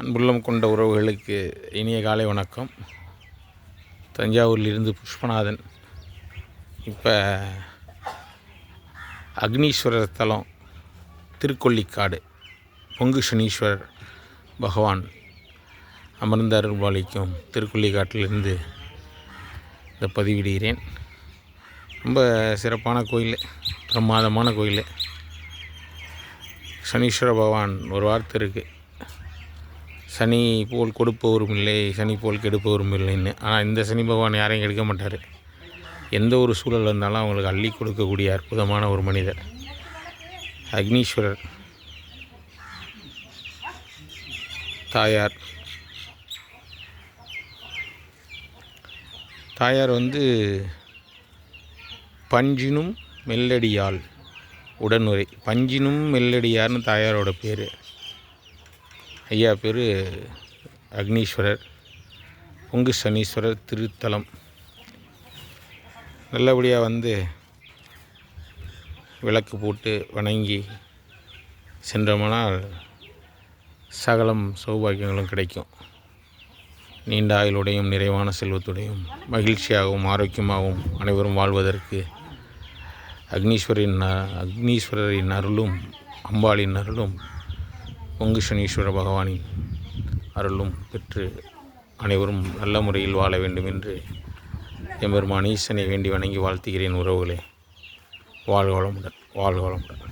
அன்புள்ளம் கொண்ட உறவுகளுக்கு இனிய காலை வணக்கம். தஞ்சாவூரிலிருந்து புஷ்பநாதன். இப்போ அக்னீஸ்வரர் தலம் திருக்கொல்லிக்காடு பொங்கு சனீஸ்வரர் பகவான் அமர்ந்த அருள்பாலிக்கும் திருக்கொள்ளிக்காட்டிலிருந்து இதை பதிவிடுகிறேன். ரொம்ப சிறப்பான கோயில் பிரமாதமான கோயில். சனீஸ்வர பகவான் ஒரு வார்த்தை இருக்குது சனி போல் கொடுப்பவரும் இல்லை சனி போல் கெடுப்பவரும் இல்லைன்னு. ஆனால் இந்த சனி பகவான் யாரையும் கெடுக்க மாட்டார். எந்த ஒரு சூழல் இருந்தாலும் அவங்களுக்கு அள்ளி கொடுக்கக்கூடிய அற்புதமான ஒரு மனிதர். அக்னீஸ்வரர். தாயார். தாயார் வந்து பஞ்சினும் மெல்லடியால் உடனுரை. பஞ்சினும் மெல்லடியார்னு தாயாரோட பேர். ஐயா பேர் அக்னீஸ்வரர். பொங்கு சனீஸ்வரர் திருத்தலம். நல்லபடியாக வந்து விளக்கு போட்டு வணங்கி சென்றோமானால் சகலம் சௌபாகியங்களும் கிடைக்கும். நீண்ட ஆயுளுடையும் நிறைவான செல்வத்துடையும் மகிழ்ச்சியாகவும் ஆரோக்கியமாகவும் அனைவரும் வாழ்வதற்கு அக்னீஸ்வரின் அக்னீஸ்வரரின் அருளும் அம்பாளின் அருளும் பொங்கு சனீஸ்வர பகவானின் அருளும் பெற்று அனைவரும் நல்ல முறையில் வாழ வேண்டும் என்று எம்பெருமான் ஈசனை வேண்டி வணங்கி வாழ்த்துகிறேன் உறவுகளே. வாழ்வளமுடன் வாழ்வளமுடன்